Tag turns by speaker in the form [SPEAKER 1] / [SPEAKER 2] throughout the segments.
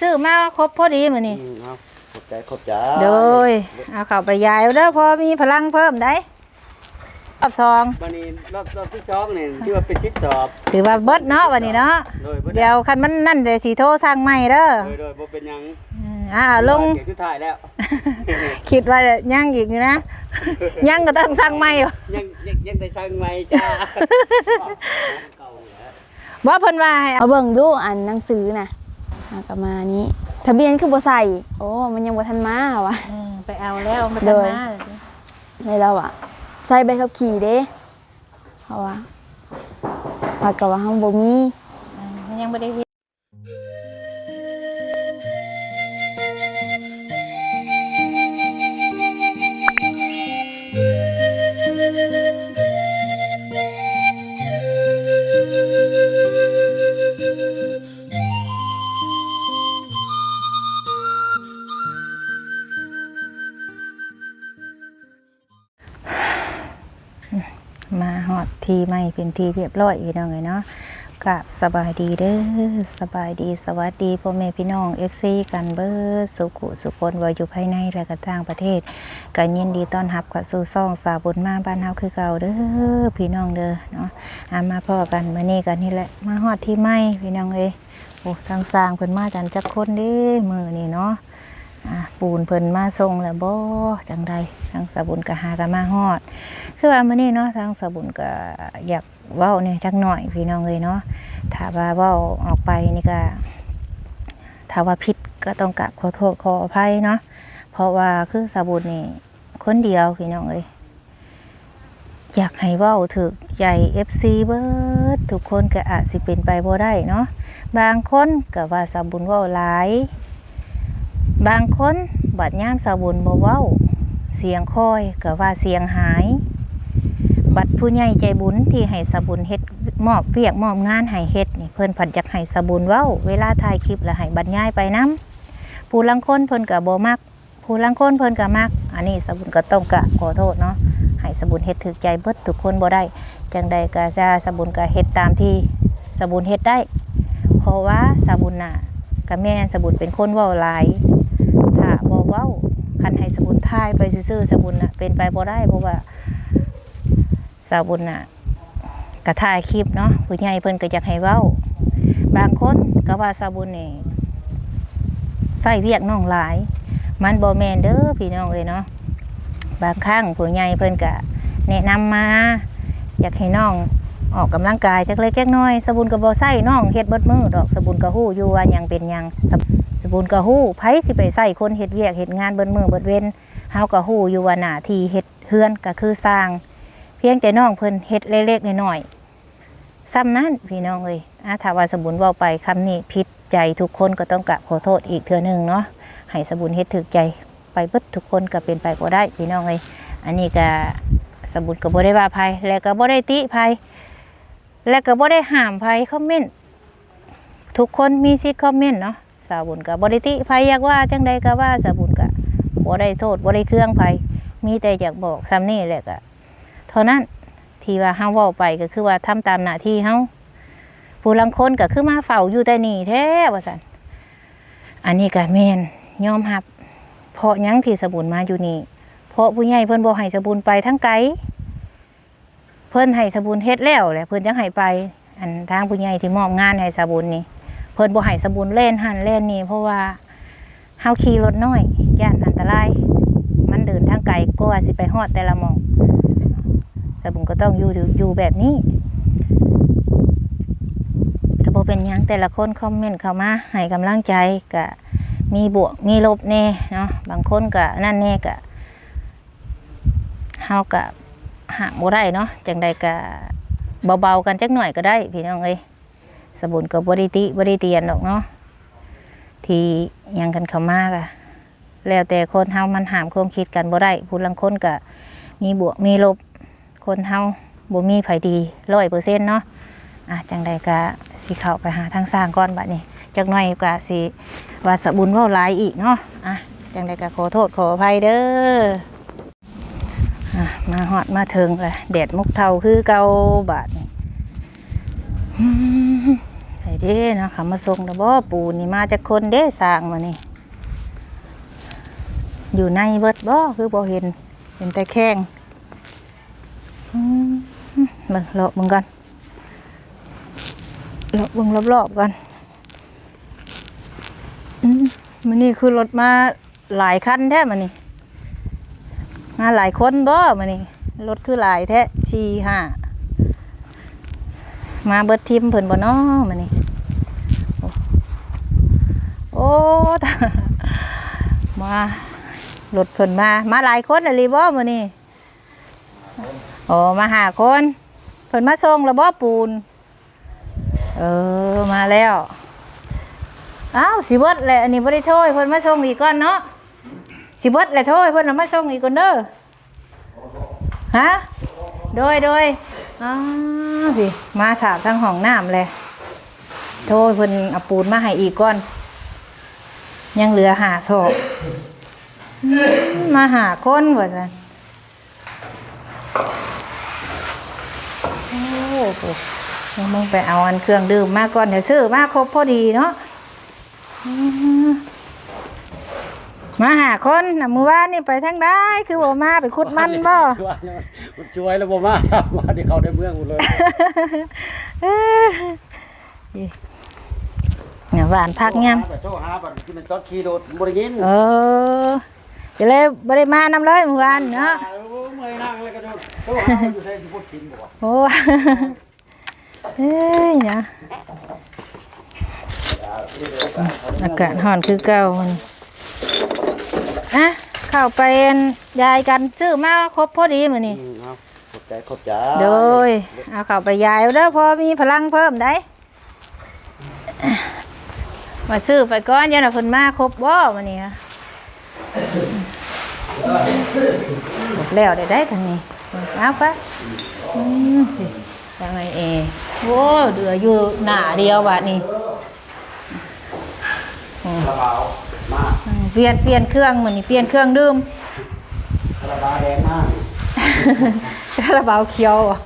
[SPEAKER 1] ซื้อมาครบพอดีมื้อนี้
[SPEAKER 2] อืมเอาขอบใจขอบใจ
[SPEAKER 1] โดยเอาเข้าไปยายเอาเด้อพอมีพลังเพิ่มได้รอบสอง
[SPEAKER 2] วันนี้รอบรอบที่สองนี่ที่ว่าเป็นชิดสอบ
[SPEAKER 1] ถือว่าเบิดเนาะวันนี้เนาะ
[SPEAKER 2] โดยบ่
[SPEAKER 1] เดี๋ยวคันมันนั่นเดี๋ยวสิโทรสั่งใหม่เด้อ
[SPEAKER 2] โดยโดยบ่เป็นหยัง
[SPEAKER 1] อืมอ่าลง
[SPEAKER 2] เดี๋ยวสุดท้ายแล้ว
[SPEAKER 1] คิดว่ายังอีกอยู่นะยังก็ต้องสั่งใหม่อยู่
[SPEAKER 2] ยังยังยังได้สั่งใหม่จ้าเก่าแล้ว
[SPEAKER 1] ว่าเพิ่นว่าให้เอา
[SPEAKER 3] เอาเบิ่งดูอันหนังสือน่ะ อะประมาณนี้ ทะเบียนคือบ่ใส่โอ้มันยังบ่ทันมาวะ
[SPEAKER 1] เออไปเอาแล้วมา
[SPEAKER 3] โด
[SPEAKER 1] ทำ
[SPEAKER 3] ย
[SPEAKER 1] มา
[SPEAKER 3] ในเราอะใส่ใบขับขี่เด้เพราะว่าปากกว่าห้องบ่มี
[SPEAKER 1] เออมันยังบ่ได้เฮ็ด ทีไม่เป็นทีเรียบร้อยพี่น้องเลยเนาะกับสบายดีเด้อสบายดีสวัสดีพ่อแม่พี่น้อง FC กันเบิดสุขุสุคนว่าอยู่ภายในและก็ต่างประเทศก็ยินดีต้อนรับเข้าสู่ซ่องสาบุญมาบ้านเฮาคือเก่าเด้อพี่น้องเด้อเนาะอามาพ่อกันมื้อนี้กันนี่แหละมาฮอดที่ไม่พี่น้องเอ้โอ้ทางสร้างเพิ่นมาจันจักคนเด้มื้อนี้เนาะ ปูนเพิ่นมาส่งแล้วบ่จังใดทางสบุญก็หากันมาฮอด คือว่ามื้อนี้เนาะทางสบุญก็อยากเว้าเนี่ยจักหน่อยพี่น้องเลยเนาะถ้าว่าเว้าออกไปนี่ก็ถ้าว่าผิดก็ต้องกราบขอโทษขออภัยเนาะเพราะว่าคือสบุญนี่คนเดียวพี่น้องเลยอยากให้เว้าถึกใจ FC เบิดทุกคนก็อาจสิเป็นไปบ่ได้เนาะบางคนก็ว่าสบุญเว้าหลาย บางคนบัดยามสบุญบ่เว้า เสียงคอยก็ว่าเสียงหาย บัดผู้ใหญ่ใจบุญที่ให้สบุญเฮ็ดมอบเวียกมอบงานให้เฮ็ดนี่เพิ่นผัดอยากให้สบุญเว้า เวลาถ่ายคลิปแล้วให้บรรยายไปนํผู้ลังคนเพิ่นก็บ่มักผู้ลังคนเพิ่นก็มัก อันนี้สบุญก็ต้องกะขอโทษเนาะให้สบุญเฮ็ดถึกใจเบิดทุกคนบ่ได้จังใดก็จะสบุญก็เฮ็ดตามที่สบุญเฮ็ดได้ เพราะว่าสบุญน่ะก็แม่นสบุญเป็นคนเว้าหลาย คันให้สบุญทายไปซื่อสบุญน่ะเป็นไปบ่ได้เพราะว่าสบุญน่ะก็ถ่ายคลิปเนาะผู้ใหญ่เพิ่นก็อยากให้เว้า บางคนก็ว่าสบุญนี่ใส่เวียกน้องหลาย มันบ่แมนเด้อพี่น้องเอ้ยเนาะบางครั้งผู้ใหญ่เพิ่นก็แนะนำมา อยากให้น้องออกกำลังกายจักเล็กจักน้อย สบุญก็บ่ใส่น้องเฮ็ดเบิดมือดอกสบุญก็ฮู้อยู่ว่าหยังเป็นหยังส บสบุญก็ฮู้ไผสิไปใส่คนเฮ็ดเวียกเฮ็ดงานเบิดมือเบิดเว้นเฮาก็ฮู้อยู่ว่าหน้าที่เฮ็ดเฮือนก็คือสร้าง เพียงแต่น้องเพิ่นเฮ็ดเล็กๆน้อยๆซ้ำนั้นพี่น้องเอ้ยอะถ้าว่าสบุญเว้าไปคำนี้ผิดใจทุกคนก็ต้องกราบขอโทษอีกเทื่อนึงเนาะให้สบุญเฮ็ดถึกใจไปเบิดทุกคนก็เป็นไปบ่ได้พี่น้องเอ้ยอันนี้ก็สบุญก็บ่ได้ว่าภัยและก็บ่ได้ติภัยและก็บ่ได้ห้ามภัยคอมเมนต์ทุกคนมีสิทธิ์คอมเมนต์เนาะ สาวบุญกับบริติภัยอยากว่าจังใดก็ว่าสาวบุญกับบ่ได้โทษบ่ได้เครื่องภัยมีแต่อยากบอกซ้ำนี่แหละก็เท่านั้นที่ว่าเฮาเว้าไปก็คือว่าทำตามหน้าที่เฮาผู้ลังคนก็คือมาเฝ้าอยู่แต่นี่แท้ว่าซั่นอันนี้ก็แม่นยอมรับเพราะยังที่สาบุญมาอยู่นี่เพราะผู้ใหญ่เพิ่นบ่ให้สาบุญไปทั้งไกลเพิ่นให้สบุญเฮ็ดแล้วแหละเพิ่นจังให้ไป อันทางผู้ใหญ่ที่มอบงานให้สบุญนี่ พิ่นบ่ให้สบุญเล่นหันเล่นนี่เพราะว่าเฮาขี่รถน้อยย่านอันตราย มันเดินทางไกลกว่าสิไปฮอดแต่ละหมองสบุญก็ต้องอยู่อยู่แบบนี้ก็บ่เป็นหยังแต่ละคนคอมเมนต์เข้ามาให้กำลังใจก็มีบวกมีลบแน่เนาะบางคนก็นั่นแน่ก็เฮาก็ห่างบ่ได้เนาะจังใดก็เบาๆกันจักหน่อยก็ได้พี่น้องเอ้ย สบุญก็บ่ได้ติบ่ได้เตียนดอกเนาะที่ยังกันเขามากอะแล้วแต่คนเฮามันหามความคิดกันบ่ได้ผู้ลังคนก็มีบวกมีลบคนเฮาบ่มีไผดี100%เปอร์เซ็นต์เนาะอะจังใดก็สิเข้าไปหาทางสร้างก่อนบัดนี้จักหน่อยก็สิว่าสบุญว้าหลายอีกเนาะอะจังใดก็ขอโทษขออภัยเด้ออะมาหอดมาถึงเลยแดดมุกเทาคือเกาบาทนี่ เด้นะคะมาส่งแล้วบ่ปูนี่มาจากคนเด้สร้างมานี่อยู่ในเบิดบ่คือบ่เห็น เห็นแต่แข้งอืมเบิ่งเลาะเบิ่งกันเลาะเบิ่งรอบๆกันอืมมันนี่คือรถมาหลายคันแท้มันนี่มาหลายคนบ่มันนี่รถคือหลายแท้สี่ห้ามาเบิดทีมเพิ่นบ่น้อมันนี่ โอ้ตมารถเพิ่นมา มาหลายคนเลยรีบ่มื้อนี้โอ้มาหาคนเพิ่นมาส่งแล้วบ่ปูน เออมาแล้วอ้าวสิบดแหละอันนี้บ่ได้โทษเพิ่นมาส่งอีกก่อนเนาะสิบดแหละโทษเพิ่นมาส่งอีกก่อนเด้อฮะโดยโดยอ้าพี่มาสาบทางห้องน้ำเลยโทษเพิ่นเอาปูนมาให้อีกก่อน ยังเหลือหาศพมาหาคนว่าซั่นโอ้โหยังมึงไปเอาอันเครื่องดื่มมาก่อนเดี๋ยวซื้อมาครบพอดีเนาะอืมมาหาคนนะมือว่านนี่ไปทางได้คือบ่มาไปขุดมันบ่
[SPEAKER 2] ช่วยแล้วบ่มามาที่เขาได้เมืองหมดเลย
[SPEAKER 1] เอ้ยเนี่ย หวานพักยาม
[SPEAKER 2] โทรหาบัดที่มันตอนขี่รถบ่ได้ยิน
[SPEAKER 1] เออจะเลยบ่ได้มานำเลยเมื่อวานเนาะ
[SPEAKER 2] เมื่อยนั่งเลยก็โดนโทรหาอยู่ใส่ที่พูดชินบ่วะ
[SPEAKER 1] โอ้เอ้ยนะอากาศร้อนคือเก่ามันอะเข้าไปอันยายกันซื้อมาครบพอดีมื้อนี้
[SPEAKER 2] อืมเอาขอบใจขอบใจ
[SPEAKER 1] โดยเอาเข้าไปยายเอาเด้อพอมีพลังเพิ่มได้ มาซื้อไปก่อนยันเอาเพิ่นมาครบบ่มื้อนี้อะหมดแล้วได้ได้ทางนี้เอาไปอืมยังไงเอโอ้เดืออยู่หน้าเดียวบาดนี้อืม
[SPEAKER 2] คาราบาวมา
[SPEAKER 1] อืมเปลี่ยนเปลี่ยนเครื่องมื้อนี้เปลี่ยนเครื่องดื่ม
[SPEAKER 2] คาราบาวแดงมาก
[SPEAKER 1] คาราบาวเขียวอะ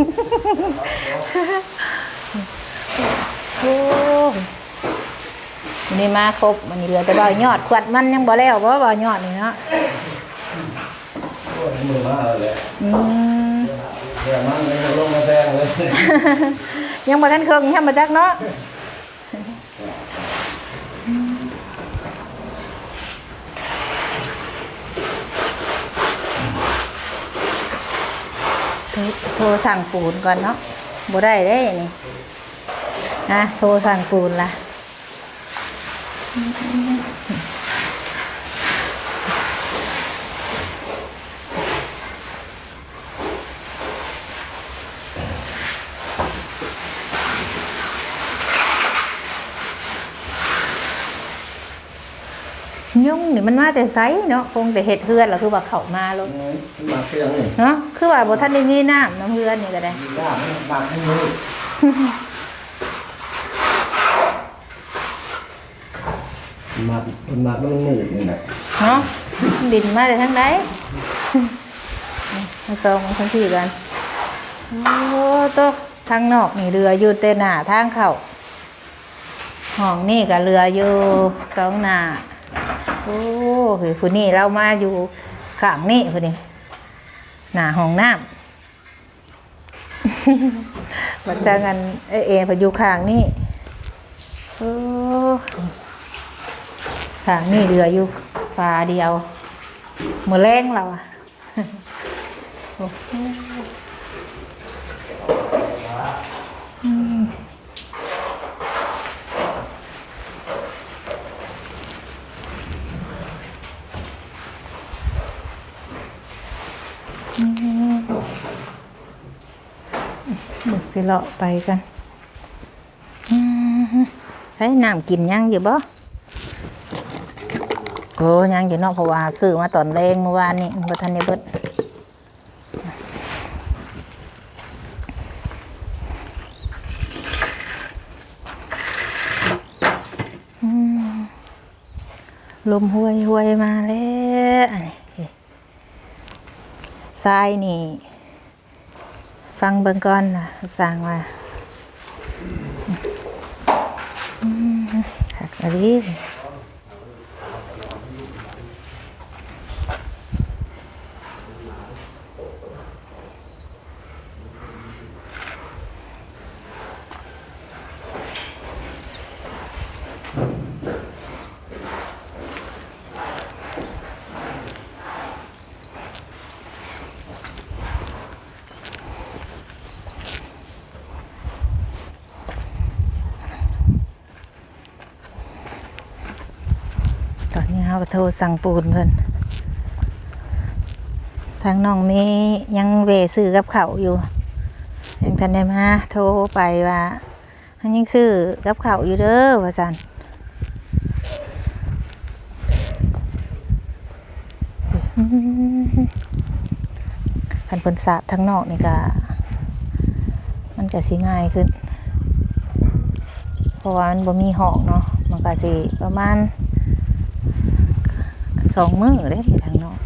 [SPEAKER 1] โอ้ มันนี่มาครบมันนี่เหลือแต่บ่าวยอดขวดมันยังบ่แล้วบ่บ่าวยอดนี่เนาะ
[SPEAKER 4] มือมาเลย
[SPEAKER 1] อืม
[SPEAKER 4] เดี๋ยวมันเลยลงมาแดงเลย
[SPEAKER 1] ยังบ่ทันเครื่องยังบ่จักเนาะโทรสั่งปูนก่อนเนาะบ่ได้เด้นี่นะโทรสั่งปูนละ ยุ่งนี่มันมาแต่ไซเนาะคงแต่เห็ดเฮือนแล้วคือว่าเข้ามาแลง
[SPEAKER 4] มาเครื่องนี่
[SPEAKER 1] เนาะคือว่าบ่ทันได้มีน้ำน้ำเฮือนนี่ก็ได้
[SPEAKER 4] ยากบางให้มือ มามันมามันหนืดนี่แหละ
[SPEAKER 1] เนาะดินมาแต่ทางใดมาส่งมาทันที่กันโอ้โตะทางนอกนี่เรืออยู่แต่หน้าทางเข้าห้องนี่ก็เรืออยู่สองหน้าโอ้คือผู้นี่เรามาอยู่ข้างนี่ผู้นี่หน้าห้องน้ำบัดจังกันเอเอพนอยู่ข้างนี่โอ้ ข้างนี่เรืออยู่ฟ้าเดียวมือแรงเราอะโอ้อืมอืมเดี๋ยวสิเลาะไปกันอืมให้น้ำกินยังอยู่บ่โอ้ยังอยู่เนอกเพราะว่าซื้อมาตอนแรงเมื่อวานนี้บ่ทันได้เบิดลมห้วยห้วยมาแล้วอันนี้ทรายนี่ ฟังเบิ่งก่อนนะสั่งว่าอันนี้ต โทรสั่งปูนเพิ่นทางน้องเมย์ยังเวซื้อกับเขาอยู่ยังทันได้มาโทรไปว่ามันยังซื้อกับเขาอยู่เด้อว่าสันคันเพิ่นสาบทางนอกนี่ก็มันก็สิง่ายขึ้น เพราะว่ามันบ่มีหองเนาะมันก็สิประมาณ สองมือเด้ทางนอก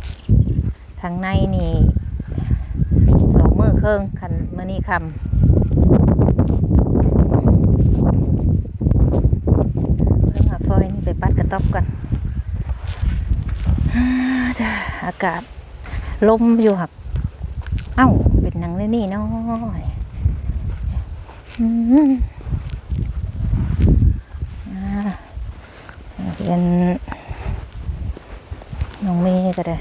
[SPEAKER 1] ทางในนี่สองมือเครื่องคันเมื่อนี้คำเพิ่งหาฟอยนี่ไปปัดกระต๊อบกันอากาศลมอยู่หัก เอ้า เป็นนังเลยนี่น้อยอืมอ่าเป็น น้องก็ได้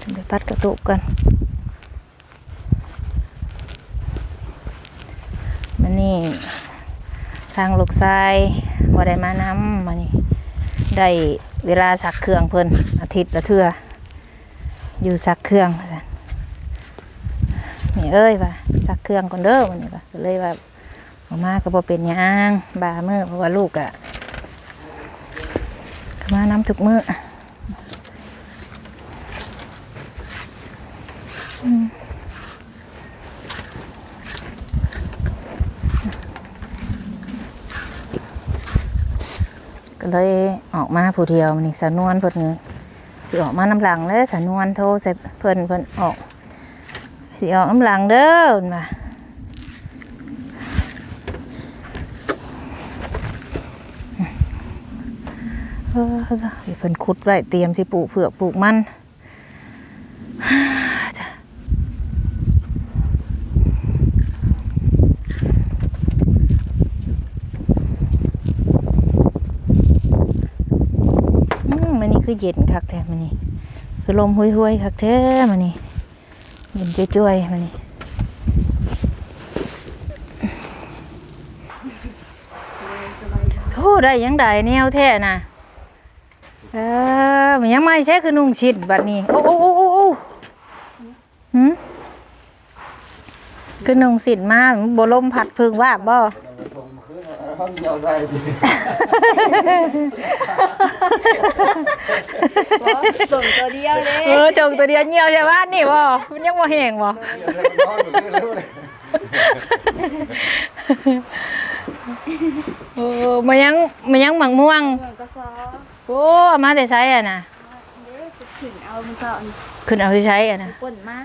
[SPEAKER 1] ถึงไปปัดกระตุกกันมันนี่ทางลูกชายว่าได้มานำมานี่ได้เวลาสักเครื่องเพิ่นอาทิตย์ละเทื่ออยู่สักเครื่อง นี่เอ้ยว่าสักเครื่องก่อนเด้อมันนี่ก็เลยว่าออกมาก็บ่เป็นหยังบามือเพราะว่าลูกอะก็มาน้ำทุกมืออืมก็เลยออกมาผู้เดียวนี่สานวนเพิ่นสิออกมาน้ำหลังเลยสานวนโทรใส่เพิ่นเพิ่นออก สิออกน้ำหลังเด้อเพิ่นมาเออเพิ่นขุดไว้เตรียมสิปลูกเผือกปลูกมันอืมมันนี่คือเย็นคักแท้มันนี่คือลมห้วยๆคักแท้มันนี่ ย็นจ้วยๆมานี่โทษได้ยังได้แนวแท้น่ะ เออมันยังไม่ใช่คือนุ่งชิดบัดนี้ โอ้โอ้โอ้โอ้โอ้หืมคือนุ่งสิดมากบลมผัดพึ่งว่าบ่ บ่
[SPEAKER 3] ส่งตัวเดียวเลย
[SPEAKER 1] เออจงตัวเดียวเหี่ยวใช่บ้านี่บ่มันยังบ่แห้งบ่โอ้มันยังมันยังหมังม่วงโอ้มาแต่ใช้อะนะ
[SPEAKER 3] เด้ถึงเอามือซอน
[SPEAKER 1] ขึ้นเอาที่ใช้อะนะ
[SPEAKER 3] ป่นมา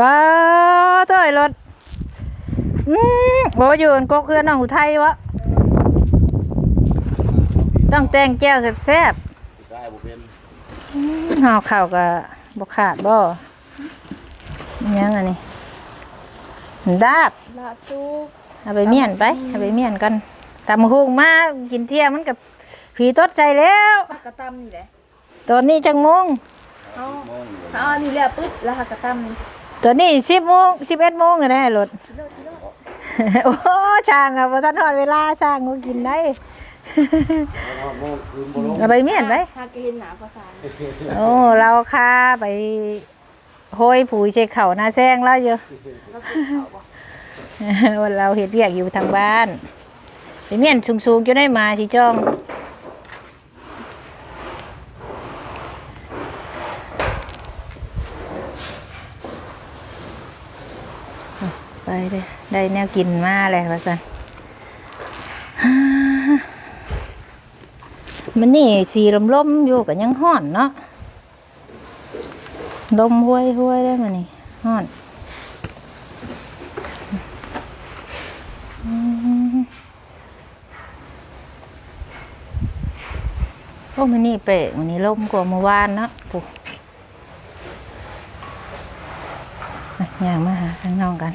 [SPEAKER 1] ว้าวถอยรถอืมบอกว่าอยู่กกเพื่อนน้องอุทัยวะ ต้องแต่งแก้วแซ่บ
[SPEAKER 4] ได้บ่เป็น
[SPEAKER 1] ๆห่อข้าวกับบกขาดบ่อิหยังอันนี้ดาบ
[SPEAKER 3] ลาบซุป
[SPEAKER 1] เอาไปเมียนไปเอาไปเมียนกันตำหุงมากินเที่ยงมันกับผีตดใจแล้ว
[SPEAKER 3] ผักกระตำนี่แหละ
[SPEAKER 1] ตอนนี้จังโมง
[SPEAKER 3] เอาเอาอันนี้แหละปุ๊บแล้วผักกระตำนี่
[SPEAKER 1] ตอนนี้สิบโมงสิบเอ็ดโมงเลยนะรถ
[SPEAKER 3] กิโลกิโล
[SPEAKER 1] โอ้ช่างอะพอท่านทอดเวลาช่างก็กินได้เอาไปเมียนไป
[SPEAKER 3] ผักกระเห็นหนาภาษา
[SPEAKER 1] โอ้เราคาไปโห้ยผูยเช็คเข่าหน้าแซงแล้วเยอะวันเราเห็ดเรียกอยู่ทางบ้านไปเมียนสูงๆจะได้มาสิจ้องไปเลยได้แนวกินมาเลยว่าสัน มันนี่สีลมๆอยู่กับยังห่อนเนาะลมห้วยห้วยได้มานี่ฮอนโอ้มันนี่เปะมันนี่ลมกว่าเมื่อวานเนาะปุ๊ย่างมาหาข้างนอกกัน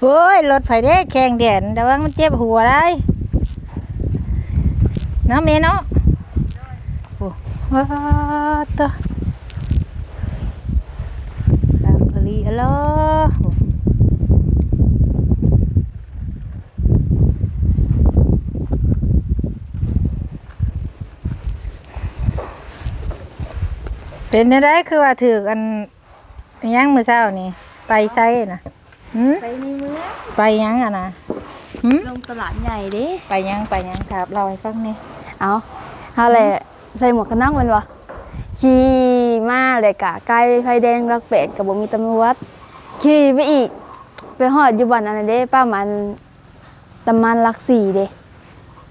[SPEAKER 1] โอ้ยรถไฟเด้แข่งแดดแต่ว่ามันเจ็บหัวได้ นาะเมเนาะโอ้ว้าตะลามคลีอะลอโอ้เป็นได้คือว่าถือกันหยังมือเช้านี่ ไปไซน่ะหืม
[SPEAKER 3] ไปในเมือง
[SPEAKER 1] ไปหยังอะนะหืม
[SPEAKER 3] ลงตลาดใหญ่เด้
[SPEAKER 1] ไปหยังไปหยังครับ เราให้ฟังนี่
[SPEAKER 3] เอาฮาแหละใส่หมวกกันน็อกแมันบ่ขี่มาเลยกะไกลไฟแดงรักเป็ดกับบ่มีตำรวจขี่ไปอีก ไปฮอดอยู่บ้านอันนั้นเด้ป้ามันตำมันลักสี่เด้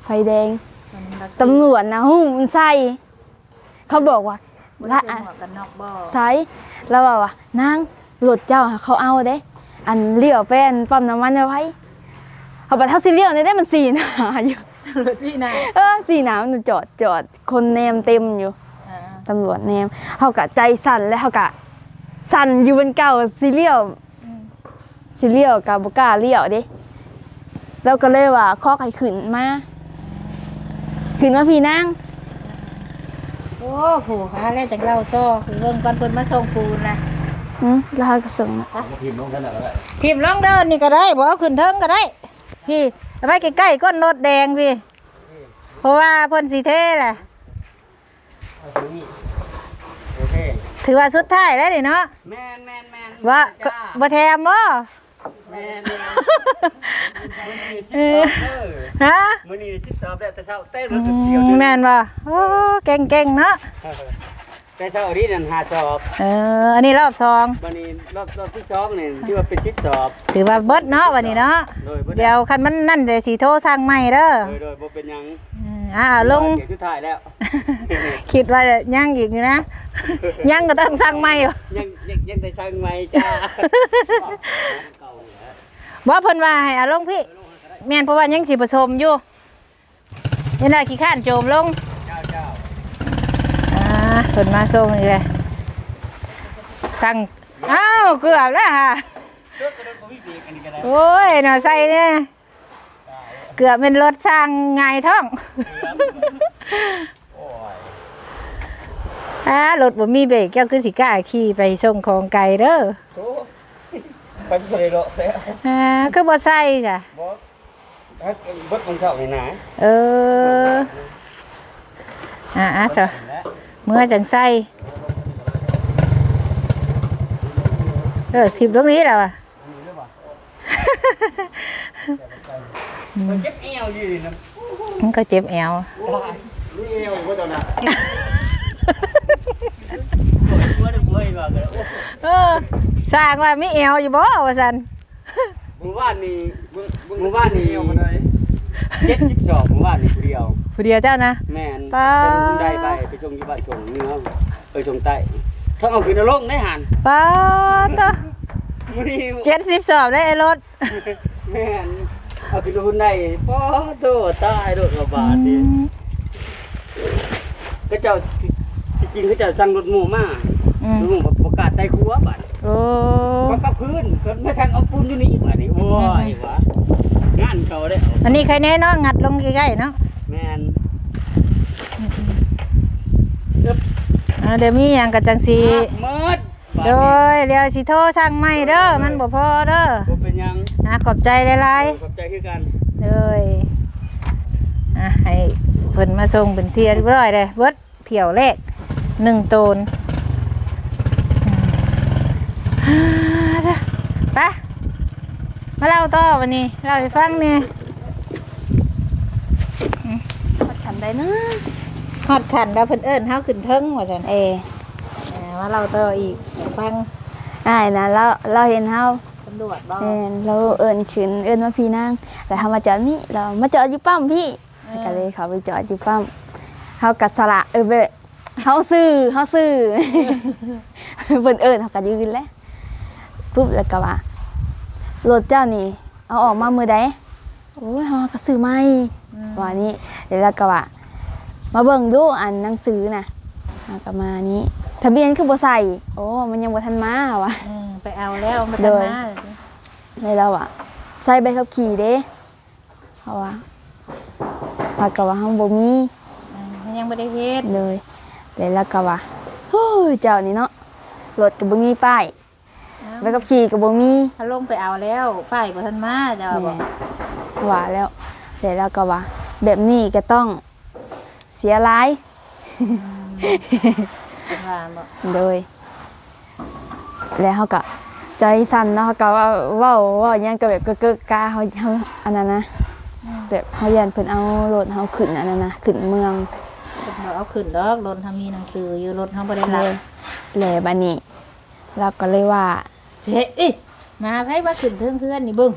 [SPEAKER 3] ไฟแดงตำรวจนะหุ่มมันใส่เขาบอกว่าละอะ
[SPEAKER 1] หมวกกันน็อกบ่
[SPEAKER 3] ใช้แล้วว่าว่านางรถเจ้าเขาเอาเด้ อันเลี้ยวเป็นปั๊มน้ำมันเอาไว้เขาบอกถ้าสิเลี้ยวเนี่ยได้มันสีหนาอยู่
[SPEAKER 1] รถที่ไหน
[SPEAKER 3] เออสีหนามันจอดจอดคนแนมเต็มอยู่
[SPEAKER 1] อ่า
[SPEAKER 3] ตำรวจแนมเขากะใจสั่นและเขากะสั่นอยู่บนเก่าสิเลี้ยวสิเลี้ยวกับบกล้าเลี้ยวเด้แล้วก็เลยว่าข้อไข่ขึ้นมาขึ้นมาพี่นาง
[SPEAKER 1] โอ้โหหาแล้วจากเราต่อคือเบิ่งก่อนเพิ่นมาส่งปูนนะ
[SPEAKER 3] อืมแล้วเขาก็ส่งมา
[SPEAKER 4] เอามา พิมพ์ลงขนาดนั้นแหละ
[SPEAKER 1] ทีมล่องเดินนี่ก็ได้บ่เอาขึ้นเทิงก็ได้พี่เอา ไปใกล้ๆก้นรถแดงพี่ เพราะว่าเพิ่นสิเท่แหละ
[SPEAKER 2] เอาตรงนี้โอเค
[SPEAKER 1] ถือว่าสุดท้ายแล้วนี่เนาะ
[SPEAKER 2] แมนแมนแมน
[SPEAKER 1] ว่าก็
[SPEAKER 2] จ้า
[SPEAKER 1] บ่แถมบ่
[SPEAKER 2] แมนแมนมื้อนี้สิบ
[SPEAKER 1] เอ
[SPEAKER 2] สอ
[SPEAKER 1] อบ
[SPEAKER 2] เด้อ
[SPEAKER 1] ฮะ
[SPEAKER 2] มื้อนี้สิบสอบแล้วแต่เช้าเต้นร
[SPEAKER 1] อื
[SPEAKER 2] ถเดียว
[SPEAKER 1] ม
[SPEAKER 2] เดียว
[SPEAKER 1] แม่นบ่โอ้เก่งๆเนาะ
[SPEAKER 2] แต่เช้านี้นั่นหาสอบ
[SPEAKER 1] เออ อันนี้รอบสอง
[SPEAKER 2] วันนี้รอบรอบที่สองนี่ที่ว่าเป็นสิบสอบ
[SPEAKER 1] ถือว่าเบิดเนาะวันนี้เนาะ
[SPEAKER 2] โดยบ่ไเดี๋
[SPEAKER 1] ยวคันมันนั่นเดี๋ยวสิโทรสั่งใหม่เด้อ
[SPEAKER 2] โดยโดยบ่เป็นหยัง
[SPEAKER 1] อืมอ่าลง
[SPEAKER 2] เดี๋ยวสุดท้ายแล้ว
[SPEAKER 1] คิดว่ายังอีกอยู่นะยังก็ต้องสั่งใหม่อยู่
[SPEAKER 2] ยังยังยังแต่ช่างใหม่จ้าเก่าอยู่แล้ว
[SPEAKER 1] ว่าเพิ่นว่าให้เอาลงพี่แม่นเพราะว่ายังสิผสมอยู่นี่น่ะขี้ข้านโจมลง
[SPEAKER 2] เจ้าเจ้า
[SPEAKER 1] อ่า เพิ่นมาส่งอีกเลยสั่งอ้าวเกือบแล้วค่ะ
[SPEAKER 2] รถกระโดดบ่มีเบรกอันนี้ก็ได้
[SPEAKER 1] โอ้ยน่าใส่เนี่ยเกือบเป็นรถช่างไงายท้อง
[SPEAKER 2] โอ้ย
[SPEAKER 1] อ่ารถบ่มีเบรกเจ้าคือสิกล้าขี่ไปส่งของไกลเด้อ
[SPEAKER 2] โธ่ไปบ่ได้หรอกแล้ว
[SPEAKER 1] อ่าคือบ่ใส่จ้ะ
[SPEAKER 2] บ่ฮักเบิดมันเช้านี่นะ
[SPEAKER 1] เอออ่าอะซะ
[SPEAKER 2] และ
[SPEAKER 1] เมื่อจังใส่เออทิบตรงนี้แล้วอะ
[SPEAKER 2] มันเจ็บเอวอยู่นี่นะ
[SPEAKER 1] มันก็เจ็บแอว
[SPEAKER 2] นี่เอวบ่เจ้าน่ะบ่ได้บ่ได้ว่ากันโอ้
[SPEAKER 1] เออสร้างว่ามีแอวอยู่บ่ว่าซั่น
[SPEAKER 2] หมู่บ้านนี่หมู่บ้านนี่ เจ็ดสิบสองหมู่บ้านนี่ผู้เดียว
[SPEAKER 1] ผู้เดียวเจ้านะ
[SPEAKER 2] แม่น
[SPEAKER 1] ป๊า
[SPEAKER 2] จะลงได้ไปไปชงอยู่บ้านชงเหนือไปชงใต้ถ้าเอาขึ้นนรกได้หัน
[SPEAKER 1] ป้าตะ
[SPEAKER 2] มื้อนี้
[SPEAKER 1] เจ็ดสิบสอบได้ไอ้รถ
[SPEAKER 2] แม่นเอาขึ้นหุ่นได้ป้อโตตายโดดกระบาดนี่ก็เจ้าที่จริงเขาเจ้าสั่งรถหมู่มา
[SPEAKER 1] อืม
[SPEAKER 2] รถหมู่ประกาศใต้ครัวบัด
[SPEAKER 1] โอ้
[SPEAKER 2] ก็กลับคืนก็มาสั่งเอาปูนอยู่นี่บัดนี้โอ้ยวะ งานเขาได้เอา
[SPEAKER 1] อันนี้ใครแน่เนอนงัดลงใกล้ๆเนาะ
[SPEAKER 2] แม่น
[SPEAKER 1] อ่าเดี๋ยวมีหยังกับจังสี
[SPEAKER 2] หมดบาด
[SPEAKER 1] โด
[SPEAKER 2] นี้
[SPEAKER 1] ยเดี๋ยวสิโทรสั่งใหม่เด้อมันบ่พอเด้อ
[SPEAKER 2] บ่เป็นหยัง
[SPEAKER 1] อะขอบใจหลาย
[SPEAKER 2] ขอบใจคือกัน
[SPEAKER 1] ๆเลยอะให้เพิ่นมาส่งเป็นเที่ยวเรียบร้อยเลยเบิดเที่ยวแรกหนึ่งโตนอืมไป มาเล่าต่อวันนี้เล่าให้ฟังเนี่ย
[SPEAKER 3] พัดขันได้นะ
[SPEAKER 1] ฮอดขันแล้วเพิ่นเอิ้นเฮาขึ้นเทิงว่าซั่น
[SPEAKER 3] เอ
[SPEAKER 1] อ่ามาเล่าต่ออีกอยากฟัง
[SPEAKER 3] อ้ายนะเราเราเห็นเฮา
[SPEAKER 1] ตำรวจบ่
[SPEAKER 3] เอ็นเราเอิ้นขึ้นเอิ้นว่าพี่นางแต่เฮามาจอดนี่เรามาจอดอยู่ปั๊มพี่ก็เลยเขาไปจอดอยู่ปั๊มเฮากัสละเออไปเฮาซื้อเฮาซื้อเพิ่นเอิ้นเฮาก็ยืนแล้วปุ๊บแล้วก็ว่า รถเจ้านี่ เอาออกมามื้อใดโอ้ยเฮาก็ซื้อใหม่ว่านี้แล้วก็ว่ามาเบิ่งดูอันหนังสือน่ะเฮาก็มานี้ ทะเบียนคือบ่ใส่โอ้มันยังบ่ทันมาว่ะ
[SPEAKER 1] เออไปเอาแล้วมา
[SPEAKER 3] โด
[SPEAKER 1] ทำ
[SPEAKER 3] ย
[SPEAKER 1] มา
[SPEAKER 3] แล้วเราอะใส่ใบขับขี่เด้เขาว่าแล้วก็ว่าเฮาบ่มี
[SPEAKER 1] เออยังไม่ได้เฮ็ด
[SPEAKER 3] เลยแล้วเราก็ว่าเฮ้ยเจ้านี่เนาะรถก็บ่มีป้าย ใบขับขี่ก็บ่มี
[SPEAKER 1] ถ้าลงไปเอาแล้วป้ายบ่ทันมาจะ
[SPEAKER 3] แห
[SPEAKER 1] บอก
[SPEAKER 3] ม่ว่าแล้วแล้วเราก็ว่า แบบนี้ก็ต้องเสียหลาย
[SPEAKER 1] เป็นว่าบอก
[SPEAKER 3] โดย แล้วเขาก็ใจสั่นเนาะเขาก็ว่าเว้าเว่าหยังก็แบบเกะๆกาเขาเขาอันนั้นนะแบบเขายันเพิ่นเอารถเขาขึ้นอันนั้นนะขึ้นเมือง
[SPEAKER 1] เพิ่นบอกเอาขึ้นดอกรถทามีหนังสืออยู่รถเฮาบ่ได้
[SPEAKER 3] เล
[SPEAKER 1] รับ
[SPEAKER 3] ยแหล่บัดนี้เราก็เลยว่า
[SPEAKER 1] เจ๊เอ้ยมาไผมาขึ้นเทิงเพื่อนนี่เบิ่ง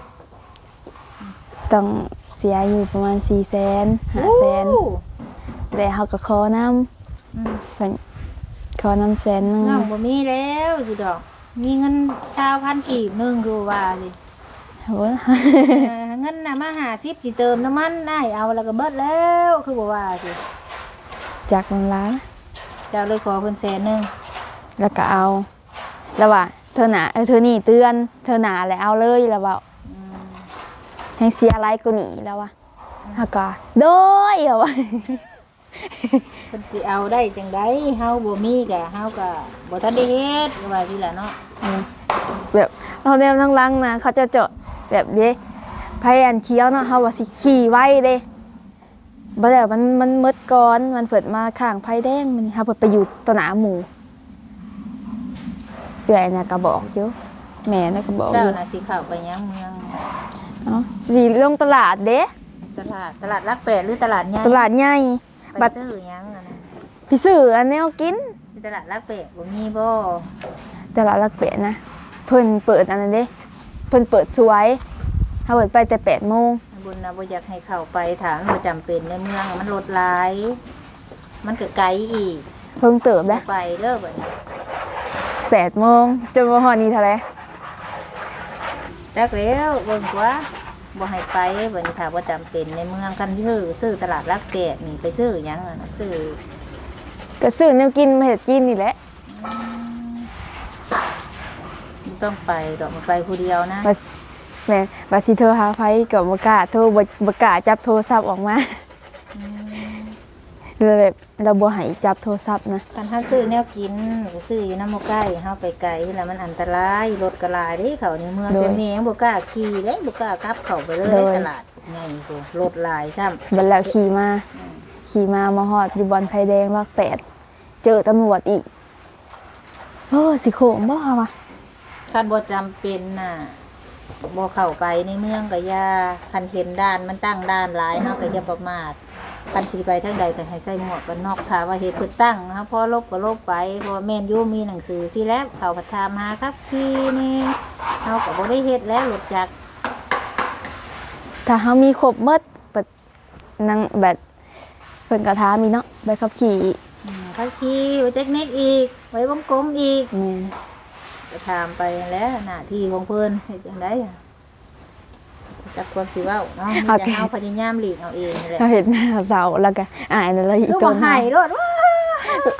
[SPEAKER 3] ต้องเสียอยู่ประมาณ4 0 0 0 0 0 5แสน
[SPEAKER 1] โอ้
[SPEAKER 3] แล้วเขาก็ขอนำ
[SPEAKER 1] อืม
[SPEAKER 3] เพิ่นขอนำแสนหนึง
[SPEAKER 1] น้องบ่มีแล้วสิดอก มีเงิน20,000กีบหนึงคือว่าสิ
[SPEAKER 3] โห
[SPEAKER 1] เออเงินน่ะมาหา10สิเติมน้ำมันได้เอาแล้วก็เบิดแล้วคือบ่ว่าสิ
[SPEAKER 3] จากโรงร้าน
[SPEAKER 1] เจ้าเลยขอเพิ่นแสนหนึง
[SPEAKER 3] แล้วก็เอา แล้วว่าเธอหนาเออเธอนี่เตือน เธอหนาแล้วเอาเลยแล้วว่าให้เสียอะไรกูหนีแล้วว่าแล้วก็โดยเอาว่า
[SPEAKER 1] เพิ่นสิเอาได้จังไดเฮาบ่มีก็เฮาก็บ่ทันได้เฮ็ดก็ว่าสิล่ะเนาะ
[SPEAKER 3] แบบเราเดินทั้งหลังนะเขาจะจดแบบเด้พยานเคี้ยวเนาะเขาว่าสิขี่ไว้เด้บ่แล้วมันมันมืดก่อนมันเปิดมาข้างไฟแดงมันเขาเปิดไปอยู่ต่อหน้าหมู่ เอื่อยน่ะก็บอกอยู่แม่น่ะก็บอกอ
[SPEAKER 1] เจ้า
[SPEAKER 3] ยู่
[SPEAKER 1] น่ะสิเข้าไปยังเมือง
[SPEAKER 3] เนาะสิลงตลาดเด้
[SPEAKER 1] ตลาดตลาดรักแปดหรือตลาดใหญ่
[SPEAKER 3] ตลาดใหญ่
[SPEAKER 1] ไป
[SPEAKER 3] บัด
[SPEAKER 1] ซื้อหยังอะนะ
[SPEAKER 3] พี่ซื้ออันแนวกิน
[SPEAKER 1] ที่ตลาดรักแปดบ่มีบ่
[SPEAKER 3] ตลาดหลักเป็ดนะ เพิ่นเปิดอันนั้นเด้ เพิ่นเปิดสวยถ้าเปิดไปแต่แปดโมง
[SPEAKER 1] บุญน่ะบ่อยากให้เข้าไปถามบ่จำเป็นในเมืองมันรถหลาย มันก็ไกลอีก
[SPEAKER 3] เพิ่งเติบ
[SPEAKER 1] บ่
[SPEAKER 3] แล้ว
[SPEAKER 1] ไปเด้อบัดนี้
[SPEAKER 3] แปดโมงจนมาหอนี้เท่าไหร
[SPEAKER 1] จักแล้วเบิ่งกว่าบ่ให้ไปบัดนี้ถ้าบ่จำเป็นในเมืองกันซื้อซื้อตลาดรักแปดนี่ไปซื้อหยังอะนะซื้อ
[SPEAKER 3] ก็ซื้อแนวกินมาเห็ดกินนี่แหละ
[SPEAKER 1] บ่ต้องไปดอกมันไปผู้เดียวนะ
[SPEAKER 3] บาแม่บาสิโทรหาไผกับบกล้าโทรบ่บกล้าจับโทรศัพท์ออกมา เลยแบบเราบ่ให้จับโทรศัพท์นะ
[SPEAKER 1] คันเฮาซื้อแนวกินก็ซื้ออยู่นำบ่ใกล้เฮาไปไกลแล้วมันอันตรายรถก็หลายเด้เขาในเมืองแต่แม่ยังบ่กล้าขี่เด้บ่กล้ากลับเข้าไปเลยในตลาดไงโหรถหลายซ้ำ
[SPEAKER 3] บัดแล้วขี่มา ขี่มามาฮอดอยู่บอนไฟแดงลอกแปดเจอตำรวจอีกโอ้สิโขงบ่วะ
[SPEAKER 1] คันบ่จำเป็นน่ะบ่เข้าไปในเมืองก็อย่าคันเห็นด่านมันตั้งด่านหลายเฮาก็อย่าประมาท คันสิไปทางใดก็ให้ใส่หมวกกันนอกถาว่าเหตุเพิ่นตั้งเฮาพอลบก็ลบไปพราะว่าแม่นอยู่มีหนังสือสิแล้วเขาก็ถามาครับขี่นี่เฮาก็บ่ได้เฮ็ดแล้วรถจัก
[SPEAKER 3] ถ้าเฮามีครบหมดเปิดนั่งแบบเพิ่นก็ถามมีเนาะใบขับขี่
[SPEAKER 1] อืมเขาขี่ไว้เทคนิคอีก ไว้วงกลมอีก
[SPEAKER 3] แม่น
[SPEAKER 1] ก็ถามไปแล้วหน้าที่ของเพิ่นเฮ็ดจังไดอะ จักความสิเว้าเนาะมีแต่เฮาพยายามหลีกเอาเองนั่นแหละ
[SPEAKER 3] เขาเห็นหน้าเสาแล้วก็อายนั่นเลยอี
[SPEAKER 1] คื
[SPEAKER 3] ก
[SPEAKER 1] อ
[SPEAKER 3] ตั
[SPEAKER 1] บ่
[SPEAKER 3] ว
[SPEAKER 1] ให้รถว้า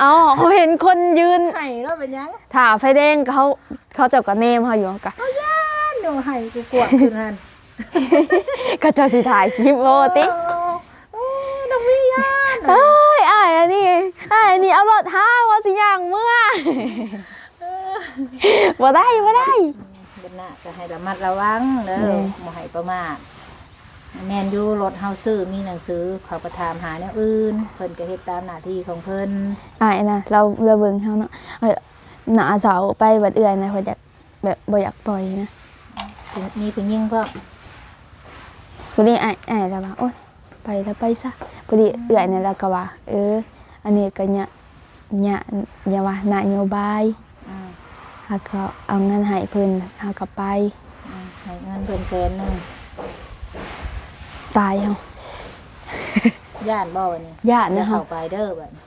[SPEAKER 3] อ๋อเขาเห็นคนยืน
[SPEAKER 1] ให้รถเป็นหยัง
[SPEAKER 3] ถ่าไฟแดงเขาเขาเจับกับเนมเขาอยู่กะ
[SPEAKER 1] อันหนูให้กูกวดขึ้นหั่น
[SPEAKER 3] ก็เจะสิถ่ายคลิปโอติ
[SPEAKER 1] โอ้น้องมียาน
[SPEAKER 3] เอ้ยอายอันนี้อายอันนี้เอารถห้าว่าสิย่างเมื่อบ่ได้บ่ได้
[SPEAKER 1] เดี๋ยวหน้าก็ให้ระมัดระวังเด้อ
[SPEAKER 3] แม่
[SPEAKER 1] บ่ให้ประมาทแม่นอยู่รถเฮาซื้อมีหนังสือเขาประทามหาแนวอื่น เพิ่นก็เฮ็ดตามหน้าที่ของเพิ่น
[SPEAKER 3] อายนะเราเราเบิ่งเขาเนาะเอ้ยหน้าเสาไปบัดเอื่อยนะเพิ่นอยากแบบบ่อยากปล่อยนะ
[SPEAKER 1] มีผู้หญิงพร้อม
[SPEAKER 3] พอดีอายอายแล้วว่าโอ๊ยไปแล้วไปซะพอดีเอื่อยเนี่ยแล้วก็ว่าเออ อันนี้ก็เนี่ยเนี่ยอย่าว่า นโยบาย
[SPEAKER 1] อืม
[SPEAKER 3] หากก็เอาเงินให้เพิ่นหากก็ไป
[SPEAKER 1] อืมให้เงินเพิ่นแสนหนึง
[SPEAKER 3] ตายเฮา
[SPEAKER 1] ย่านบ่วันนี้
[SPEAKER 3] ญาตินะ
[SPEAKER 1] เข้า
[SPEAKER 3] เฮา
[SPEAKER 1] ไปเด้อบัดนี้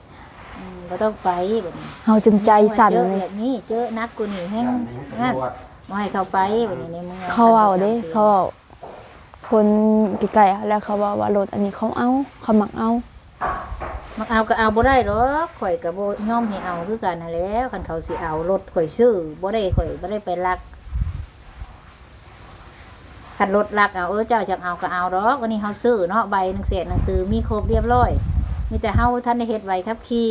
[SPEAKER 1] อืมบ่ต้องไปแบบนี้
[SPEAKER 3] เฮาจนใจสั่น
[SPEAKER 1] เจอ
[SPEAKER 3] เลย
[SPEAKER 1] แบบนี้เจอนักกูนี่แฮง
[SPEAKER 4] ตำ
[SPEAKER 1] นั่น
[SPEAKER 4] รวจ
[SPEAKER 1] บ่ให้เข้าไปแบบนี้ในเมือง
[SPEAKER 3] เขาเอาเด้เขาเอาคนไกลๆอะแล้วเขาบอกว่ารถอันนี้เขาเอาเขามักเอา
[SPEAKER 1] มักเอาก็เอาบ่ได้หรอกข่อยก็บ่ยอมให้เอาคือกันนั่นแหล้วคันเขาสิเอารถข่อยซื้อบ่ได้ข่อยบ่ได้ไปลักคันรถลักเอาเออเจ้าจักเอาก็เอาดอกวันนี้เฮาซื้อเนาะใบหนังสือหนังสือมีครบเรียบร้อย มีแต่เฮาท่านได้เฮ็ดใบขับขี่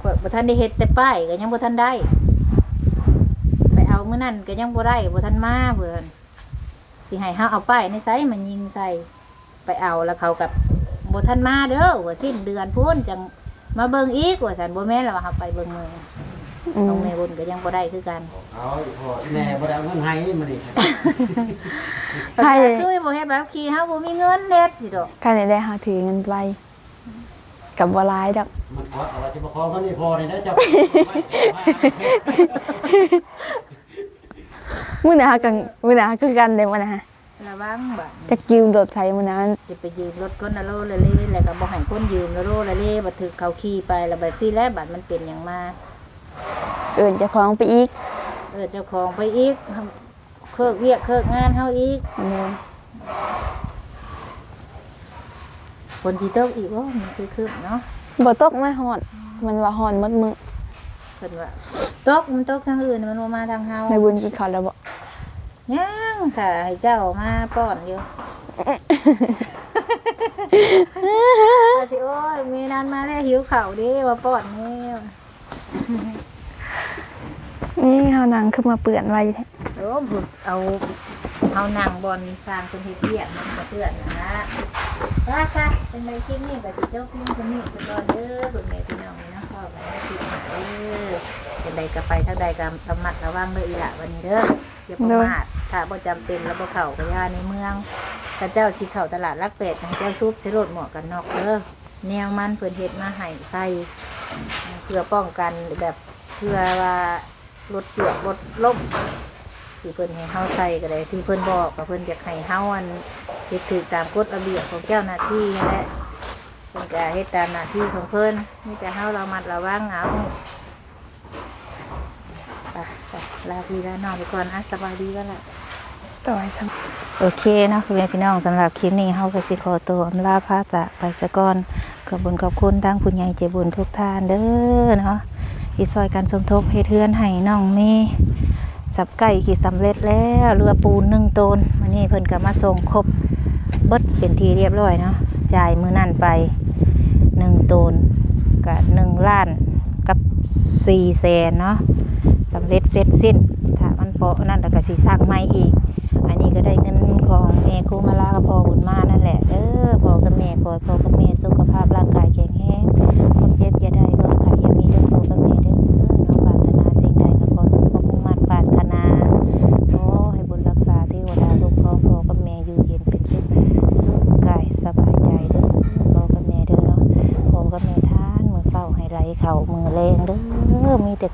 [SPEAKER 1] ข่อยบ่ทันได้เฮ็ดแต่ป้ายก็ยังบ่ทันได้ ไปเอามื้อนั้นก็ยังบ่ได้บ่ทันมาเพิ่นสิให้เฮาเอาป้ายในไสมันยิงใส่ไปเอาแล้วเขากับ บ่ทันมาเด้อว่าสิ้นเดือนพุ่นจังมาเบิ่งอีกว่าซั่นบ่แม่นแล้วว่าเฮาไปเบิ่งเมือง
[SPEAKER 3] อื
[SPEAKER 1] ตร
[SPEAKER 3] ม
[SPEAKER 1] งแม่บุญก็ยังบ่ได้คือกัน
[SPEAKER 2] เอาอีกพอแม่บ่ได้เอาเงินให้มาดิ
[SPEAKER 3] ใคร
[SPEAKER 1] คือบ่เฮ็ดแบบขี่เฮาบ่มีเงินเฮ็ดสิดอก
[SPEAKER 3] ใครได้หาถือเงินไปกับบ่ร้ายดอก
[SPEAKER 2] มันขอเอาไว้จะมาขอเงินนี่พอนี่นะเจ้า
[SPEAKER 3] มื้อหน้ากันมื้อหน้าคือกันเด้มื้อหน้า
[SPEAKER 1] ระ วังบัด
[SPEAKER 3] จะยืมรถไผมื้อหน้า
[SPEAKER 1] จะไปยืมรถคนละโลละเล่แล้วก็บ่ให้คนยืมละโลละเล่บัดถึกเขาขี่ไปแล้วบัดสิแล้วบัดมันเป็นหยังมา
[SPEAKER 3] เอิ้นเจ้าของไปอีก
[SPEAKER 1] เออเจ้าของไปอีกเคิกเวียกเคิกงานเฮาอีก
[SPEAKER 3] อันนี้
[SPEAKER 1] ฝนสิตกอีกว่ามันคือคืบเนาะ
[SPEAKER 3] บ่ตกมาฮอดมันว่าฮอนหมดมื้อ
[SPEAKER 1] เพิ่นว่าตกมันตกทางอื่นมันบ่มาทางเฮา
[SPEAKER 3] ในบุญกินข้าวแล้วบ่
[SPEAKER 1] ยังถ้าให้เจ้ามาป้อนอยู่ ว่าสิโอ้ยมีนานมาแล้วหิวข้าวเดิมาป้อนนี่
[SPEAKER 3] นี่เฮานั่งขึ้นมาเปื้อนไว้แท้
[SPEAKER 1] โอ้บุดเอาเอาหนังบอลสร้างเป็นเฮ็ดเวียกมันกระเตื้อนนะฮะว่าค่ะเป็นไงคลิปนี้ก็สิเจ้าคลิปนี้ไปก่อนเด้อเพิ่นแม่พี่น้องนี่นะพ่อไปคลิปหน้าเด้อเป็นใดก็ไปทางใดก็ระมัดระวังเด้ออีหละวันนี้เด้อ อย่าประมาทถ้าบ่จำเป็นแล้วบ่เข้าก็อย่าในเมืองข้าเจ้าสิเข้าตลาดลักเป็ดข้าเจ้าซุปสิโรดหมวกกันนอกเด้อแนวมันเพิ่นเฮ็ดมาให้ใส่เพื่อป้องกันแบบเพื่อว่ารถเปียกรถล่มที่เพิ่นให้เฮาใส่ก็ได้ที่เพิ่นบอกก็เพิ่นอยากให้เฮาอันเฮ็ดถูกตามกฎระเบียบของเจ้าหน้าที่นั่นแหละเพิ่นก็เฮ็ดตามหน้าที่ของเพิ่นมีแต่เฮาระมัดระวังเอา ไปไปลาพี่ลาน้องไปก่อนอะสบายดีก็ละ
[SPEAKER 3] ต่อให้ซ้ํ
[SPEAKER 1] โอเคเนาะคุณแม่พี่น้องสำหรับคลิปนี้เฮาก็สิขอตัวอำลาพระจากไปซะก่อนขอบคุญขอบคุณทางผู้ใหญ่ใจบุญทุกท่านเด้อเนาะที่ซอยกันสมทบเฮ็ดเฮือนให้น้องเมย์สับไก่กี่สำเร็จแล้วเรือปูนหนึ่งตนวันนี้เพิ่นก็มาส่งครบเบิดเป็นทีเรียบร้อยเนาะจ่ายมือนั่นไปหนึ่งตนกับหนึ่งล้านกับสี่แสนเนาะสำ เร็จเสร็จสิ้น ถ้ามันเปาะนั่นแล้วก็สิสร้างใหม่อีก อันนี้ก็ได้เงินของแม่ครูมาลากับพ่อบุญมานั่นแหละเด้อพ่อกับแม่ขอพ่อกับแม่สุขภาพร่างกายแข็งแรง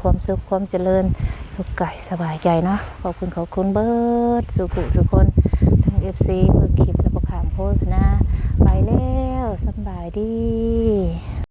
[SPEAKER 1] ความสุขความเจริญ สุขกายสบายใจเนาะขอบคุณขอบคุณเบิร์ดสุขุสุคนทั้งเอฟซีเพื่อคลิปและประคามโฆษณาไปแล้วสบายดี